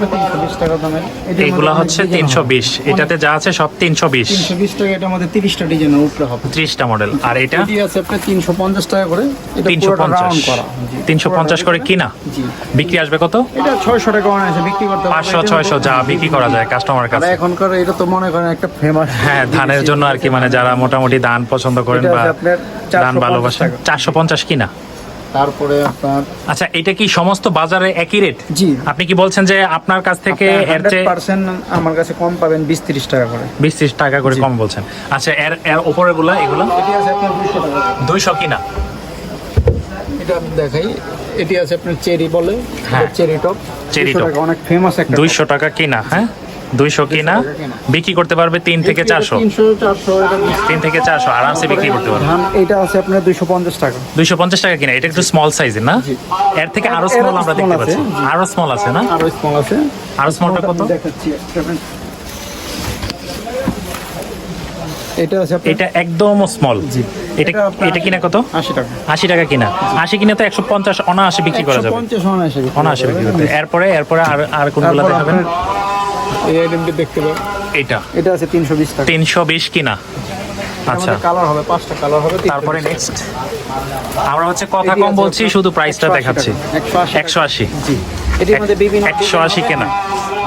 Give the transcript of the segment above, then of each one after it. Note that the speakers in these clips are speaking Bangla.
মধ্যে হচ্ছে তিনশো বিশ। এটাতে যা আছে সব তিনশো বিশ। তিনশো বিশ টাকা এটার মধ্যে তিরিশটা ডিজাইনের উপরে হবে। ত্রিশটা মডেল আর এটা? আছে আপনার তিনশো পঞ্চাশ টাকা করে। তিনশো পঞ্চাশ। করা। জি, তিনশো পঞ্চাশ করে কিনা? বিক্রি আসবে কত? এটা ছয়শো টাকা আছে বিক্রি করতে পাঁচশো ছয়শো যা বিক্রি করা যায় কাস্টমার কাছে। এখনকার এটা তো মনে করেন একটা ফেমাস হ্যাঁ ধানের জন্য আর কি মানে যারা মোটামুটি ধান পছন্দ করেন বা ধান 450 ভালোবাসেন। চারশো পঞ্চাশ কিনা? তারপরে আপনার আচ্ছা এটা কি সমস্ত বাজারে একই রেট জি। আপনি কি বলছেন যে আপনার কাছ থেকে এর চেয়ে পার্সেন্ট আমার কাছে কম পাবেন বিশ তিরিশ টাকা করে। বিশ ত্রিশ টাকা করে কম বলছেন। আচ্ছা এর এর উপরে গুলা এগুলো দুইশো কিনা? এটা আমি দেখাই। এটি আছে আপনার চেরি বলে হ্যাঁ। Cherry top. Cherry 200 top। টাকা, অনেক ফেমাস একটা দুইশো টাকা কিনা হ্যাঁ? দুইশো কিনা? বিক্রি করতে পারবে তিন থেকে চারশো। এটা তিন থেকে চারশো আরামসে বিক্রি করতে পারবে। এটা আছে আপনার দুইশো পঞ্চাশ টাকা। দুইশো পঞ্চাশ টাকা কিনা এটা একটু স্মল সাইজের না? এর থেকে আরও স্মল আমরা দেখতে পাচ্ছি। আরও স্মল আছে না? আরও স্মল আছে। আরও স্মলটা কত? এটা আছে এটা একদম স্মল জি। এটা এটা কিনা কত? আশি টাকা। আশি টাকা কিনা। আশি কিনা তো একশো পঞ্চাশ অনায়াসে বিক্রি করা যাবে। পঞ্চাশ অনায়াসে বিক্রি অনায়াসে বিক্রি করতে। এরপরে এরপরে আর আর কোনগুলো দেখাবেন এই আইটেমটি দেখতে পাবেন এটা এটা আছে তিনশো বিশ টাকা। তিনশো বিশ কিনা? আচ্ছা। কালার হবে পাঁচটা কালার হবে তারপরে নেক্সট আমরা হচ্ছে কথা কম বলছি শুধু প্রাইসটা দেখাচ্ছি। একশো আশি জি। এটির মধ্যে বিভিন্ন একশো আশি কেনা।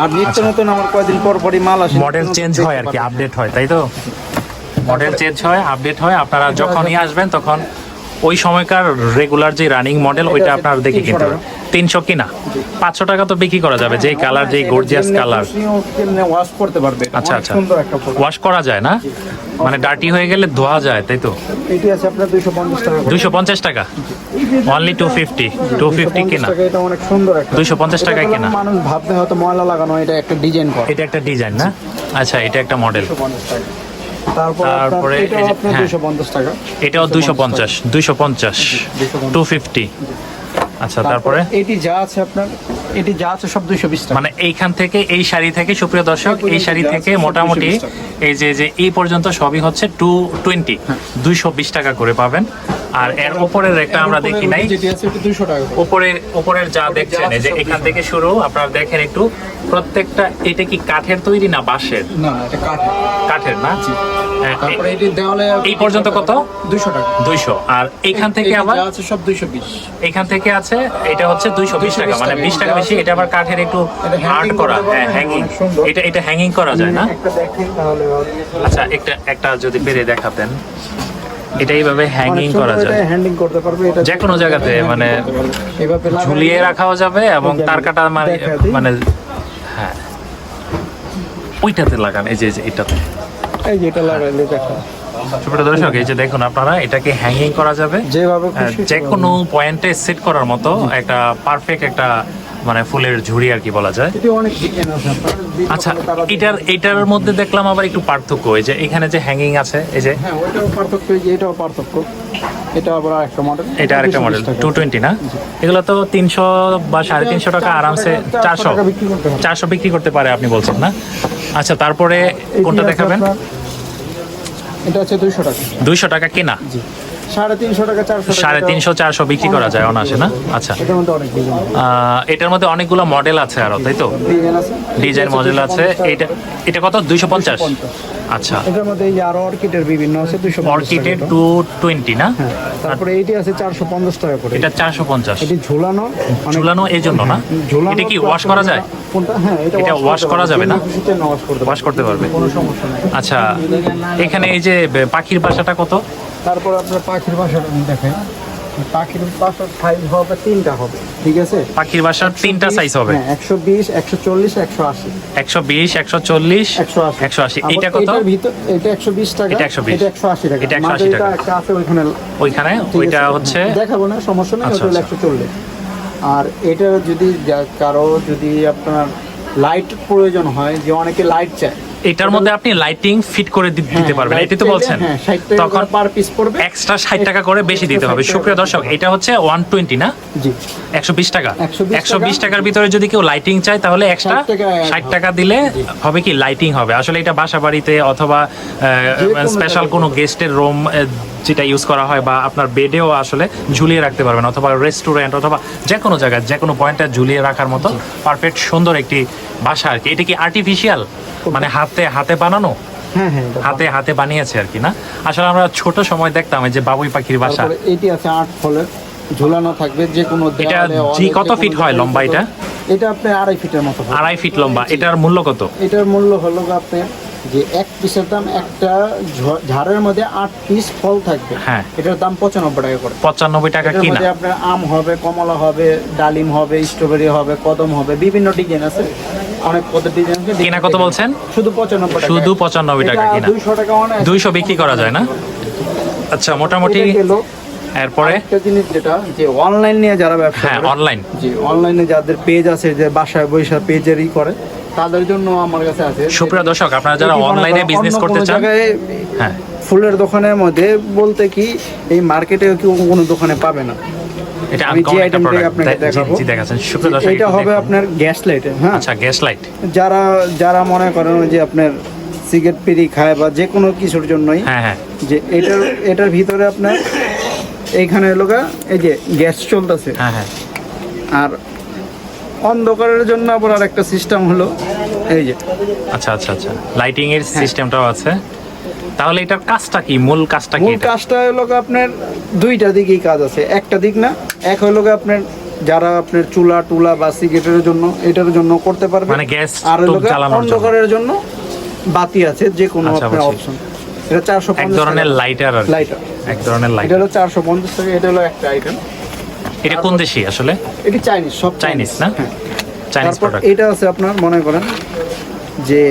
আর নিত্য নতুন আমার পর পরই মাল আসে মডেল চেঞ্জ হয় আর কি আপডেট হয় তাই তো? মডেল চেঞ্জ হয় আপডেট হয়। আপনারা যখনই আসবেন তখন ওই সময়কার রেগুলার যে রানিং মডেল ওইটা আপনার দেখে কিনতে পারেন তিনশো কিনা। পাঁচশো টাকা তো বিক্রি করা যাবে যেই কালার যেই গর্জিয়াস কালার ওয়াশ করতে পারবে। আচ্ছা আচ্ছা। ওয়াশ করা যায় না? মানে ডার্টি হয়ে গেলে ধোয়া যায় তাই তো? এটি আছে আপনার দুইশো পঞ্চাশ টাকা করে। দুইশো পঞ্চাশ টাকা? Only two fifty two fifty 250 কিনা? এটা অনেক সুন্দর একটা। 250 টাকা এটা কেনা। মানুষ ভাবতে হয়তো ময়লা লাগানো এটা একটা ডিজাইন করা। এটা একটা ডিজাইন না? আচ্ছা এটা একটা মডেল 250 টাকা। তারপর এটাও হ্যাঁ। দুইশো পঞ্চাশ দুশো পঞ্চাশ। দুইশো পঞ্চাশ 250 টু ফিফটি আচ্ছা তারপরে এটি যা আছে আপনার এটি যা আছে সব দুইশো বিশ টাকা। মানে এইখান থেকে এই শাড়ি থেকে সুপ্রিয় দর্শক এই শাড়ি থেকে মোটামুটি এই যে যে এই পর্যন্ত সবই হচ্ছে টু টোয়েন্টি দুইশো বিশ টাকা করে পাবেন। আর এর উপরের একটা আমরা দেখি নাই। যেটি আছে এটি দুইশো টাকা করে। উপরে উপরের যা দেখছেন এই যে এখান থেকে শুরু আপনারা দেখেন একটু প্রত্যেকটা এটা কি কাঠের তৈরি না বাঁশের? না এটা কাঠ কাঠের না? হ্যাঁ, তারপরে এটি দেওয়ালে এই পর্যন্ত কত? দুইশো টাকা। দুইশো। আর এইখান থেকে আবার আছে সব দুইশো বিশ। এখান থেকে আছে এটা হচ্ছে দুইশো বিশ টাকা মানে বিশ টাকা বেশি এটা আবার কাঠের একটু আর্ট করা। হ্যাঁ হ্যাঙ্গিং এটা এটা হ্যাঙ্গিং করা যায় না? একটা দেখেন তাহলে। আচ্ছা একটা একটা যদি পেরে দেখাতেন। এটা এইভাবে হ্যাঙ্গিং করা যায়। হ্যান্ডিং করতে পারবে এটা যে কোনো জায়গাতে মানে এভাবে ঝুলিয়ে রাখাও যাবে এবং তার কাটা মানে মানে হ্যাঁ। ওইটাতে লাগান এই যে এটাতে এই যে এটা লাগাইলে দেখা সুপ্রিয় দর্শক এই যে দেখুন আপনারা এটাকে হ্যাঙ্গিং করা যাবে। যেভাবে হ্যাঁ, যে কোনো পয়েন্টে সেট করার মতো একটা পারফেক্ট একটা মানে ফুলের ঝুড়ি আর কি বলা যায়। আচ্ছা এটার এটার মধ্যে দেখলাম আবার একটু পার্থক্য এই যে এখানে যে হ্যাঙ্গিং আছে এই যে হ্যাঁ ওইটাও পার্থক্য এই যে এটাও পার্থক্য। এটা আবার আরেকটা মডেল এটা আরেকটা মডেল টু টোয়েন্টি না? এগুলো তো তিনশো বা সাড়ে তিনশো টাকা আরামসে বিক্রি করতে পারে। আপনি বলছেন না? আচ্ছা তারপরে কোনটা দেখাবেন? এটা হচ্ছে দুইশো টাকা কেনা। জি। সাড়ে তিনশো টাকা চারশো বিক্রি করা যায় অনায়াসে না? আচ্ছা। এটার মধ্যে অনেকগুলো মডেল আছে আরও তাই তো? ডিজাইন মডেল আছে। এটা এটা কত? দুইশো পঞ্চাশ? আচ্ছা। এটার মধ্যে এই আরও অর্কিডের বিভিন্ন আছে দুইশো অর্কিডের টু টোয়েন্টি না? তারপরে এইটি আছে চারশো পঞ্চাশ টাকা করে। এটা চারশো পঞ্চাশ। এটি ঝুলানো ঝুলানো এই জন্য না এটা কি ওয়াশ করা যায়? কোনটা? হ্যাঁ এটা এটা wash করা যাবে না? ওয়াশ করতে পারবে। কোনো সমস্যা নেই। আচ্ছা এখানে এই যে পাখির বাসাটা কত? তারপর আপনার পাখির বাসাটা দেখাই। পাখির বাসার সাইজ হবে তিনটা হবে ঠিক আছে? পাখির বাসার তিনটা সাইজ হবে। হ্যাঁ একশো বিশ একশো চল্লিশ একশো আশি। একশো বিশ একশো চল্লিশ একশো আশি। একশো আশি। এটা কত? ভিতর এটা একশো বিশ টাকা এটা 120 এটা একশো আশি টাকা। এটা 180 মাঝে টাকা। একটা আছে ওইখানে। ওইখানে? ওইটা হচ্ছে দেখাবো না সমস্যা নেই আচ্ছা, ওটা হলো আচ্ছা। একশো চল্লিশ। আর এটা যদি কারও যদি আপনার লাইট প্রয়োজন হয় যে অনেকে লাইট চায় এটার মধ্যে আপনি লাইটিং ফিট করে দিতে পারবেন হ্যাঁ, এটাই তো বলছেন। হ্যাঁ, 60 তখন পার পিস পড়বে। এক্সট্রা ষাট টাকা করে বেশি দিতে হবে। 60 সুপ্রিয় দর্শক এটা হচ্ছে ওয়ান টোয়েন্টি না? জি। একশো বিশ টাকা। 120 একশো বিশ টাকার ভিতরে যদি কেউ লাইটিং চায় তাহলে এক্সট্রা 60 টাকা ষাট টাকা দিলে হবে কি? লাইটিং হবে। আসলে এটা বাসা বাড়িতে অথবা স্পেশাল কোনো গেস্টের রুম যেটা ইউজ করা হয় বা আপনার বেডেও আসলে ঝুলিয়ে রাখতে পারবেন অথবা রেস্টুরেন্ট অথবা যে কোনো জায়গায় যে কোনো পয়েন্টে ঝুলিয়ে রাখার মতো পারফেক্ট সুন্দর একটি বাসা আর কি। এটা কি আর্টিফিশিয়াল মানে হাতে হাতে বানানো? হ্যাঁ হ্যাঁ হাতে হাতে বানিয়েছে আর কি না? আসলে আমরা ছোট সময় দেখতাম এই যে বাবুই পাখির বাসা। এটি আছে আট ফলের ঝুলানো থাকবে যে কোনো এটা জি কত ফিট হয় লম্বা এটা? এটা আপনার আড়াই ফিটের মতো আড়াই ফিট লম্বা এটার মূল্য কত? এটার মূল্য হলো গো আপনার যে এক পিসের দাম একটা ঝাড়ের মধ্যে আট পিস ফল থাকবে। হ্যাঁ। এটার দাম পঁচানব্বই টাকা করে। পঁচানব্বই টাকা কিনা? আপনার আম হবে কমলা হবে ডালিম হবে স্ট্রবেরি হবে কদম হবে বিভিন্ন ডিজাইন আছে। অনেক কত ডিজাইন আছে। কিনা কত বলছেন? শুধু পঁচানব্বই টাকা। শুধু 95 টাকা কিনা। দুইশো টাকা অনেক। দুইশো বিক্রি করা যায় না? আচ্ছা মোটামুটি এরপরে? একটা জিনিস যেটা যে অনলাইন নিয়ে যারা ব্যবসা হ্যাঁ অনলাইন জি অনলাইনে যাদের পেজ আছে যে বাসায় বৈশা পেজেরই করে তাদের জন্য আমার কাছে আছে। সুপ্রিয় দর্শক আপনারা যারা অনলাইনে বিজনেস করতে চান হ্যাঁ। ফুলের দোকানের মধ্যে বলতে কি এই মার্কেটে কেউ কোনো দোকানে পাবে না। এটা আমি যে আনকমন একটা itemটাকে আপনাকে দেখাবো জি দেখাচ্ছেন। সুপ্রিয় দর্শক এটা হবে আপনার গ্যাস লাইটে হ্যাঁ। আচ্ছা গ্যাস লাইট যারা যারা মনে করেন যে আপনার সিগারেট খায় বা যে কোনো কিছুর জন্যই হ্যাঁ হ্যাঁ। যে এটার এটার ভিতরে আপনার এইখানে এই যে গ্যাস চলতেছে। হ্যাঁ হ্যাঁ। আর অন্ধকারের জন্য আবার আর একটা সিস্টেম হলো এই যে। আচ্ছা আচ্ছা আচ্ছা। লাইটিং এর হ্যাঁ। সিস্টেমটাও আছে। তাহলে এটার কাজটা কি? মূল কাজটা কি মূল কাজটা হলো আপনার দুইটা দিকেই কাজ আছে। একটা দিক না এক হলো আপনার যারা আপনার চুলা টুলা বা সিগারেটের জন্য এটার জন্য করতে পারবে। মানে গ্যাস আর। অন্ধকারের জন্য বাতি আছে যে কোনো আচ্ছা, আপনার অপশন এটা চারশো এক ধরনের লাইটার আর লাইটার এক ধরনের লাইটার এটা হলো চারশো পঞ্চাশ টাকা এটা হলো একটা আইটেম এটা কোন দেশি আসলে? এটি চাইনিজ সব চাইনিজ না? হ্যাঁ। চাইনিজ প্রোডাক্ট এটা আছে আপনার মনে করেন যে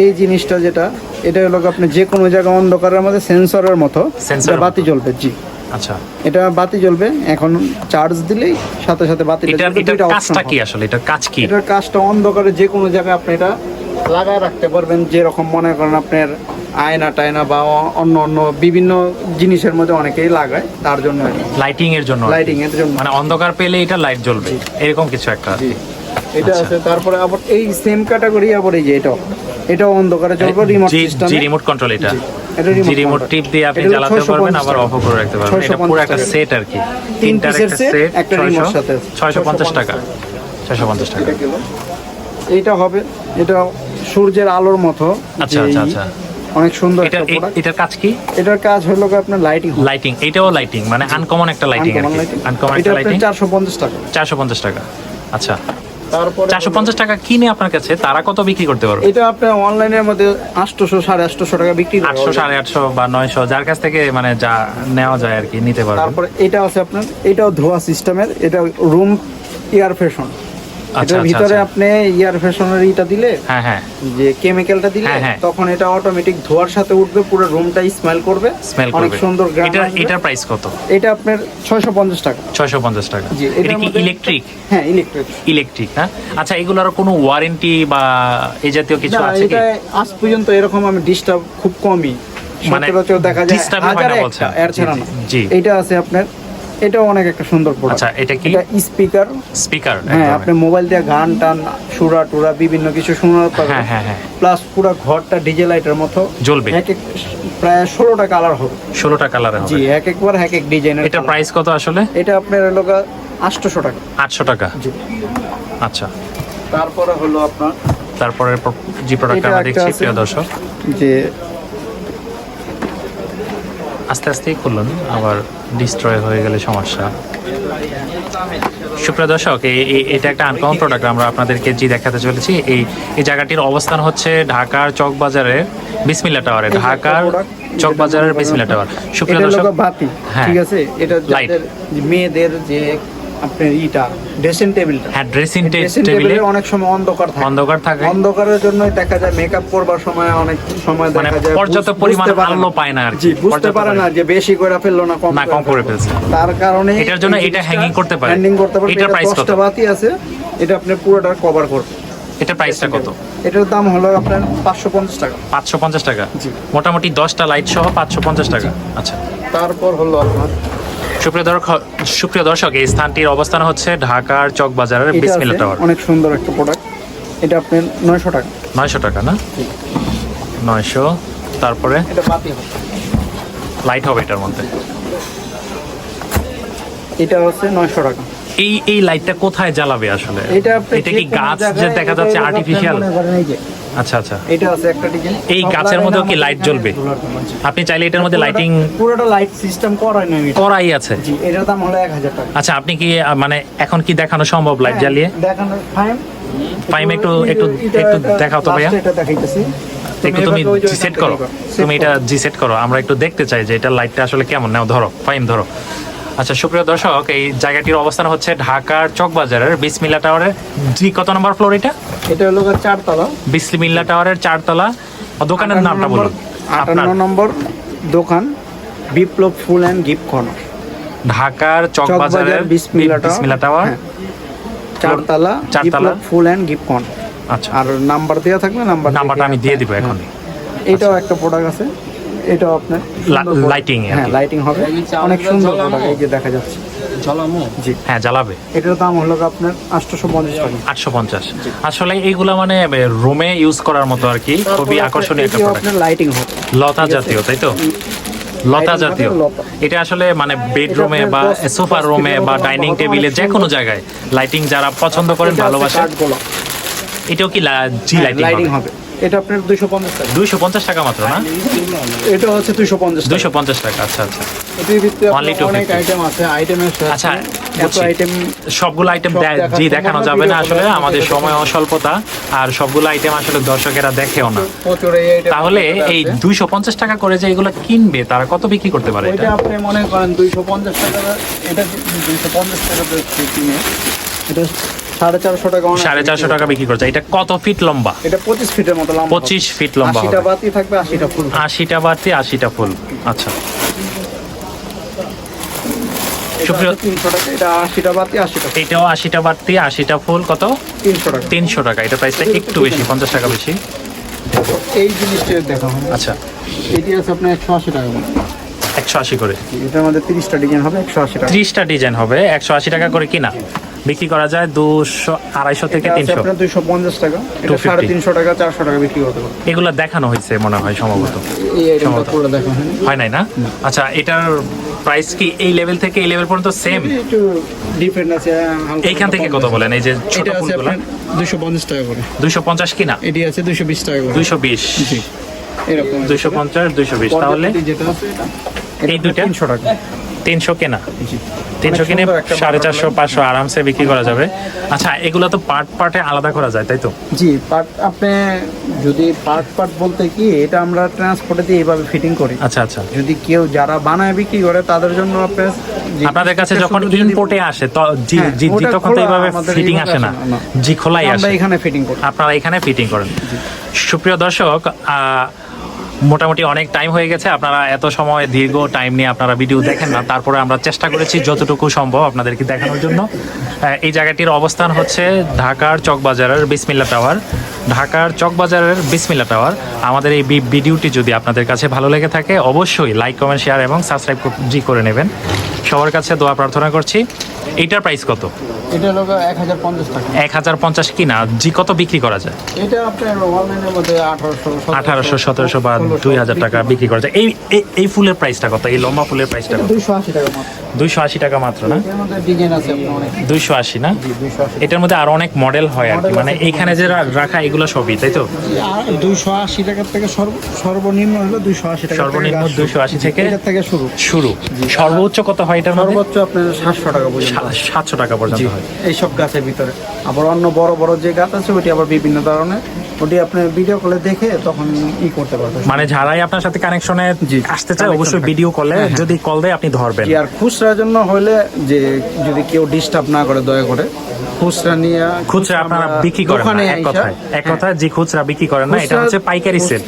এই জিনিসটা যেটা এটা হলো আপনি যে কোনো জায়গায় অন্ধকারের মধ্যে সেন্সরের মতো সেন্সর বাতি। জ্বলবে জি। আচ্ছা। এটা বাতি জ্বলবে এখন চার্জ দিলেই সাথে সাথে বাতি এটা এটার কাজটা কি আসলে? এটার কাজ কি? এটার কাজটা অন্ধকারে যে কোনো জায়গায় আপনি এটা লাগায় রাখতে পারবেন যেরকম মনে করেন আপনার আয়না টায়না বা অন্য অন্য বিভিন্ন জিনিসের মধ্যে অনেকেই লাগায় তার জন্য লাইটিং এর জন্য। লাইটিং এর জন্য। মানে অন্ধকার পেলে এটা লাইট জ্বলবে। এরকম কিছু একটা এটা আচ্ছা। আছে তারপরে আবার এই সেম ক্যাটাগরি আবার এই যে এটাও। এটাও অন্ধকারে চলবে রিমোট সিস্টেম জি রিমোট কন্ট্রোল এটা। জি, এটা রিমোট টিপ দিয়ে আপনি এটা জ্বালাতে পারবেন আবার অফ করে রাখতে পারবেন। এটা পুরো একটা সেট আর কি। তিন তিনটার পিসের একটা সেট একটা remote সাথে। 650 টাকা। 650 টাকা। এটা এইটা হবে এটা সূর্যের আলোর মতো। আচ্ছা, আচ্ছা, আচ্ছা। অনেক সুন্দর এটা এটার কাজ কি? এটার কাজ হলো আপনার লাইটিং লাইটিং এটাও লাইটিং মানে আনকমন একটা লাইটিং আনকমন একটা লাইটিং চারশো পঞ্চাশ টাকা। 450 টাকা। আচ্ছা। তারপরে 450 টাকা কিনে আপনার কাছে তারা কত বিক্রি করতে পারবে? এটা আপনার অনলাইনের মধ্যে আটশোশো সাড়ে আটশোশো টাকা বিক্রি করে আটশো সাড়ে আটশো বা নয়শো যার কাছ থেকে মানে যা নেওয়া যায় আর কি নিতে পারবেন তারপরে এটা আছে আপনার এটাও ধোয়া সিস্টেমের এটা রুম এয়ার আচ্ছা এটার আচ্ছা ভিতরে আচ্ছা। আপনি এয়ার ফ্যাশনের ইটা দিলে হ্যাঁ হ্যাঁ। যে কেমিক্যালটা দিলে হ্যাঁ। তখন এটা অটোমেটিক ধোয়ার সাথে উঠবে পুরো রুমটা স্মেল করবে। স্মেল অনেক সুন্দর গ্রাম এটা এটার প্রাইস কত? এটা আপনার ছয়শো পঞ্চাশ টাকা। ছয়শো পঞ্চাশ টাকা। জি, এটা কি ইলেকট্রিক হ্যাঁ ইলেকট্রিক ইলেকট্রিক হ্যাঁ আচ্ছা এগুলোর কোনো ওয়ারেন্টি বা এই জাতীয় কিছু আছে কি? আজ পর্যন্ত এরকম আমি ডিস্টার্ব খুব কমই। মানে দেখা যায় না একটা এর ছাড়া না। জি। এটা আছে আপনার এটাও অনেক একটা সুন্দর প্রোডাক্ট আচ্ছা এটা কি? এটা স্পিকার স্পিকার হ্যাঁ আপনি মোবাইল দিয়ে গান টান সুরা টুরা বিভিন্ন কিছু পাবেন হ্যাঁ হ্যাঁ হ্যাঁ। প্লাস পুরো ঘরটা ডিজে লাইটের মতো। জ্বলবে। এক এক প্রায় ষোলোটা কালার হবে। ষোলোটা কালার হবে জি এক একবার এক এক ডিজাইনের এটা প্রাইস কত আসলে? এটা আপনার হলো আটশোশো টাকা। আটশো টাকা? জি। আচ্ছা। তারপরে হলো আপনার তারপরে প্র- যে প্রোডাক্ট আমরা দেখছি প্রিয় দর্শক। যে আস্তে আস্তেই খুলুন আবার ডিস্ট্রয় হয়ে গেলে সমস্যা। সুপ্রিয় দর্শক এটা একটা আনকমন প্রোডাক্ট আমরা আপনাদেরকে জি দেখাতে চলেছি এই এই জায়গাটির অবস্থান হচ্ছে ঢাকার চকবাজারে বিসমিল্লা টাওয়ারে ঢাকার চকবাজারের বিসমিল্লা টাওয়ার। সুপ্রিয় দর্শক বাতি হ্যাঁ। ঠিক আছে? এটা যাদের মেয়েদের যে আপনার ইটা ড্রেসিং টেবিলটা হ্যাঁ ড্রেসিং টেবিলে অনেক সময় অন্ধকার থাকে। অন্ধকার থাকে। অন্ধকারের জন্যই দেখা যায় মেকআপ করবার সময় অনেক সময় মানে দেখা যায় পর্যাপ্ত পরিমাণ আলো পায় না আর জি বুঝতে পারে না যে বেশি করে ফেলল না কম না কম করে ফেলছে। তার কারণে এটার জন্য এটা hanging করতে পারে। হ্যাঙ্গিং করতে পারে এটা price কত? বাতি আছে এটা আপনি পুরোটা কভার করবে এটা প্রাইসটা কত? এটার দাম হলো আপনার পাঁচশো পঞ্চাশ টাকা। পাঁচশো পঞ্চাশ টাকা? জি। মোটামুটি দশটা লাইট সহ পাঁচশো পঞ্চাশ টাকা। আচ্ছা। তারপর হলো আপনার সুপ্রিয় দর্শক সুপ্রিয় দর্শক এই স্থানটির অবস্থান হচ্ছে ঢাকার চক বাজারের এটা বিসমিল্লা টাওয়ার। অনেক সুন্দর একটা প্রোডাক্ট এটা আপনার নয়শো টাকা। নয়শো টাকা না? নয়শো তারপরে? এটা বাতি হবে। লাইট হবে এটার মধ্যে। এটা হচ্ছে নয়শো টাকা। এই এই লাইটটা কোথায় জ্বালাবে আসলে? এটা আপনি কি গাছ যে দেখা যাচ্ছে আর্টিফিশিয়াল আচ্ছা আচ্ছা। এটা আছে একটা ডিজাইন এই গাছের মধ্যেও কি লাইট জ্বলবে? আপনি চাইলে এটার মধ্যে লাইটিং পুরোটা লাইট সিস্টেম করাই এটা। করাই আছে। জি এটার দাম হলো এক হাজার টাকা। আচ্ছা আপনি কি মানে এখন কি দেখানো সম্ভব লাইট জ্বালিয়ে? দেখানো ফাইম ফাইম একটু একটু একটু দেখাও তো ভাইয়া। এটা দেখাইতেছি। একটু তুমি সেট করো। তুমি এটা। জি সেট করো। আমরা একটু দেখতে চাই যে এটা লাইটটা আসলে কেমন। নাও ধরো ফাইম ধরো। আচ্ছা সুপ্রিয় দর্শক এই জায়গাটির অবস্থান হচ্ছে ঢাকার চকবাজারের বিসমিল্লা টাওয়ারের জি কত নম্বর ফ্লোর এটা? এটা হলো চারতলা। বিসমিল্লা টাওয়ারের চারতলা। দোকানের নামটা বলুন। আটান্ন নম্বর দোকান বিপ্লব ফুল অ্যান্ড গিফট কর্নার। ঢাকার চকবাজারের বিসমিল্লা টাওয়ার। বিসমিল্লা টাওয়ার। হ্যাঁ। চারতলা চারতলা। ফুল অ্যান্ড গিফট কর্নার। আচ্ছা। আর নাম্বার দেওয়া থাকবে নাম্বার নাম্বারটা আমি দিয়ে দিব এখন এটাও একটা প্রোডাক্ট আছে। এটাও আপনার লা- সুন্দর product। lighting আর হ্যাঁ লাইটিং হবে। অনেক সুন্দর এই যে দেখা যাচ্ছে। জি। হ্যাঁ জ্বালাবে। এটার দাম হলো আপনার আটশোশো পঞ্চাশ টাকা। আটশো পঞ্চাশ। আসলে এইগুলা মানে রুমে ইউজ করার মতো আর কি খুবই আকর্ষণীয় একটা আপনার লাইটিং হবে। লতা জাতীয় তাই তো? লতা জাতীয়। এটা আসলে মানে বেডরুমে বা সোফার রুমে বা ডাইনিং টেবিলে যে কোনো জায়গায় লাইটিং যারা পছন্দ করেন এটা ভালোবাসেন এটাও কি জি হ্যাঁ, লাইটিং লাইটিং হবে। এটা আপনার দুইশো পঞ্চাশ টাকা। দুইশো পঞ্চাশ টাকা মাত্র না? এটা হচ্ছে দুইশো পঞ্চাশ দুইশো পঞ্চাশ টাকা আচ্ছা আচ্ছা। এটির অনেক আইটেম আছে আইটেমের আচ্ছা, আইটেম সবগুলো আইটেম জি দেখানো যাবে না আসলে আমাদের সময় অস্বল্পতা আর সবগুলো আইটেম আসলে দর্শকেরা দেখেও না। তাহলে এই দুইশো পঞ্চাশ টাকা করে যে এগুলো কিনবে তারা কত বিক্রি করতে পারে এটা? আপনি মনে করেন দুইশো পঞ্চাশ টাকা এটা দুইশো পঞ্চাশ টাকা কিনে। এটা সাড়ে চারশো টাকা সাড়ে চারশো টাকা বিক্রি করছে। এটা কত ফিট লম্বা? এটা পঁচিশ ফিটের মতো লম্বা পঁচিশ ফিট লম্বা আশিটা হবে। বাতি থাকবে আশিটা ফুল। আশিটা বাড়তি আশিটা ফুল। আচ্ছা। তিনশো টাকা এটা আশিটা বাতি আশিটা ফুল। এটাও আশিটা বাড়তি আশিটা ফুল কত? তিনশো টাকা। তিনশো টাকা। এটা প্রাইসটা একটু বেশি পঞ্চাশ টাকা বেশি। এই জিনিসটা দেখা। আচ্ছা। এটি আছে আপনার একশো আশি টাকা করে। একশো আশি করে। এটার মধ্যে তিরিশটা ডিজাইন হবে একশো আশি টাকা। ত্রিশটা ডিজাইন হবে একশো আশি টাকা করে কিনা? বিক্রি করা যায় দুশো আড়াইশো থেকে তিনশো। দুইশো পঞ্চাশ টাকা। এটা সাড়ে তিনশো টাকা চারশো টাকা বিক্রি করতে পারবে এগুলো দেখানো হয়েছে মনে হয় সম্ভবত। হয় নাই না? আচ্ছা এটার প্রাইস কি এই লেভেল থেকে এই লেভেল পর্যন্ত সেম একটু ডিফারেন্ট আছে এইখান থেকে কত বলেন? এই যে ছোট ফুলগুলো? আপনার দুইশো পঞ্চাশ টাকা করে। দুইশো পঞ্চাশ কিনা? এটি আছে দুইশো বিশ টাকা করে। দুইশো বিশ। জি। এরকম পঞ্চাশ দুইশো বিশ। তাহলে যেটা আছে এই দুইটা? তিনশো টাকা। তিনশো কেনা। তিনশো কিনে সাড়ে চারশো পাঁচশো আরামসে বিক্রি করা যাবে। আচ্ছা এগুলো তো পার্ট পার্টে আলাদা করা যায় তাই তো? জি পার্ট আপনি যদি পার্ট পার্ট বলতে কি এটা আমরা ট্রান্সপোর্টে দিয়ে এইভাবে ফিটিং করি। আচ্ছা আচ্ছা। যদি কেউ যারা বানায় বিক্রি করে তাদের জন্য আপনার আপনাদের কাছে যখন ইম্পোর্টে আসে তো জি হ্যাঁ, জি জি তখন তো এইভাবে ফিটিং আসে না। জি খোলাই আসে। আমরা এখানে ফিটিং করি। আপনারা এখানে ফিটিং করেন। সুপ্রিয় দর্শক মোটামুটি অনেক টাইম হয়ে গেছে, আপনারা এত সময়, দীর্ঘ টাইম নিয়ে আপনারা ভিডিও দেখেন না। তারপরে আমরা চেষ্টা করেছি যতটুকু সম্ভব আপনাদেরকে দেখানোর জন্য। এই জায়গাটির অবস্থান হচ্ছে ঢাকার চকবাজারের বিসমিল্লা টাওয়ার। ঢাকার চকবাজারের বিসমিল্লা টাওয়ার। আমাদের এই ভিডিওটি যদি আপনাদের কাছে ভালো লেগে থাকে, অবশ্যই লাইক কমেন্ট শেয়ার এবং সাবস্ক্রাইব জি করে নেবেন। সবার কাছে দোয়া প্রার্থনা করছি। এইটার প্রাইস কত? এটা হলো এক হাজার পঞ্চাশ টাকা। এক হাজার পঞ্চাশ কিনা? জি কত বিক্রি করা যায়? এটা আপনার অনলাইনের মধ্যে আঠারোশো আঠারোশো সতেরোশো বা দুই হাজার টাকা বিক্রি করা যায়। এই এই- ফুলের প্রাইসটা কত? এই লম্বা ফুলের প্রাইসটা কত? দুইশো আশি টাকা মাত্র। দুইশো আশি টাকা মাত্র না? এর মধ্যে ডিজাইন আছে আপনার অনেক। দুইশো আশি না? জি দুইশো আশি। এটার মধ্যে আরও অনেক মডেল হয় আর কি। মানে এইখানে যে রাখা এগুলো সবই তাই তো? দুইশো আশি টাকার থেকে সর্বনিম্ন হলো দুইশো আশি টাকা সর্বনিম্ন 280 থেকে? থেকে শুরু। শুরু। সর্বোচ্চ কত হয় এটার সর্বোচ্চ আপনার সাতশো টাকা সাতশো টাকা পর্যন্ত হয়। এইসব গাছের ভিতরে। আবার অন্য বড় বড় যে গাছ আছে ওটি আবার বিভিন্ন ধরনের। ওটি আপনি ভিডিও কলে দেখে তখন ই করতে পারবেন। মানে যারাই আপনার সাথে কানেকশনে আসতে চায় অবশ্যই ভিডিও কলে হ্যাঁ, হ্যাঁ। যদি কল দেয় আপনি ধরবেন। আর খুচরার জন্য হলে যে যদি কেউ ডিস্টার্ব না করে দয়া করে খুচরা নিয়ে খুচরা আপনারা বিক্রি করেন না এক কথায়। এক হ্যাঁ, কথায় যে খুচরা বিক্রি করেন না এটা হচ্ছে পাইকারি সেল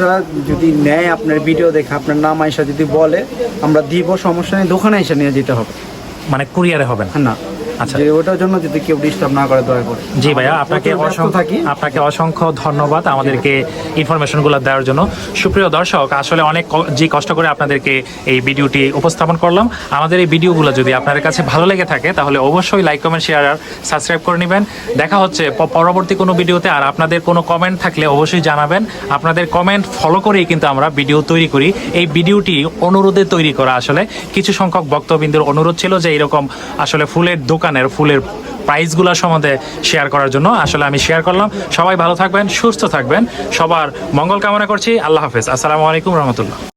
যদি নেয় আপনার ভিডিও দেখে আপনার নাম আইসা যদি বলে আমরা দিব সমস্যা নেই দোকানে এসে নিয়ে যেতে হবে। মানে কুরিয়ারে হবে না। না। আচ্ছা। যে ওটার জন্য যদি কেউ ডিস্টার্ব না করে দয়া করে। জি ভাইয়া আপনাকে অসংখ্য আপনাকে অসংখ্য ধন্যবাদ আমাদেরকে ইনফরমেশনগুলো দেওয়ার জন্য। সুপ্রিয় দর্শক আসলে অনেক যে কষ্ট করে আপনাদেরকে এই ভিডিওটি উপস্থাপন করলাম আমাদের এই ভিডিওগুলো যদি আপনাদের কাছে ভালো লেগে থাকে তাহলে অবশ্যই লাইক কমেন্ট শেয়ার আর সাবস্ক্রাইব করে নেবেন। দেখা হচ্ছে পরবর্তী কোনো ভিডিওতে আর আপনাদের কোনো কমেন্ট থাকলে অবশ্যই জানাবেন। আপনাদের কমেন্ট ফলো করেই কিন্তু আমরা ভিডিও তৈরি করি। এই ভিডিওটি অনুরোধে তৈরি করা আসলে। কিছু সংখ্যক বক্তবিন্দুর অনুরোধ ছিল যে এরকম আসলে ফুলের দোকানের ফুলের প্রাইসগুলো সম্বন্ধে শেয়ার করার জন্য আসলে আমি শেয়ার করলাম। সবাই ভালো থাকবেন, সুস্থ থাকবেন। সবার মঙ্গল কামনা করছি। আল্লাহ হাফেজ। আসসালামু আলাইকুম রহমতুল্লাহ।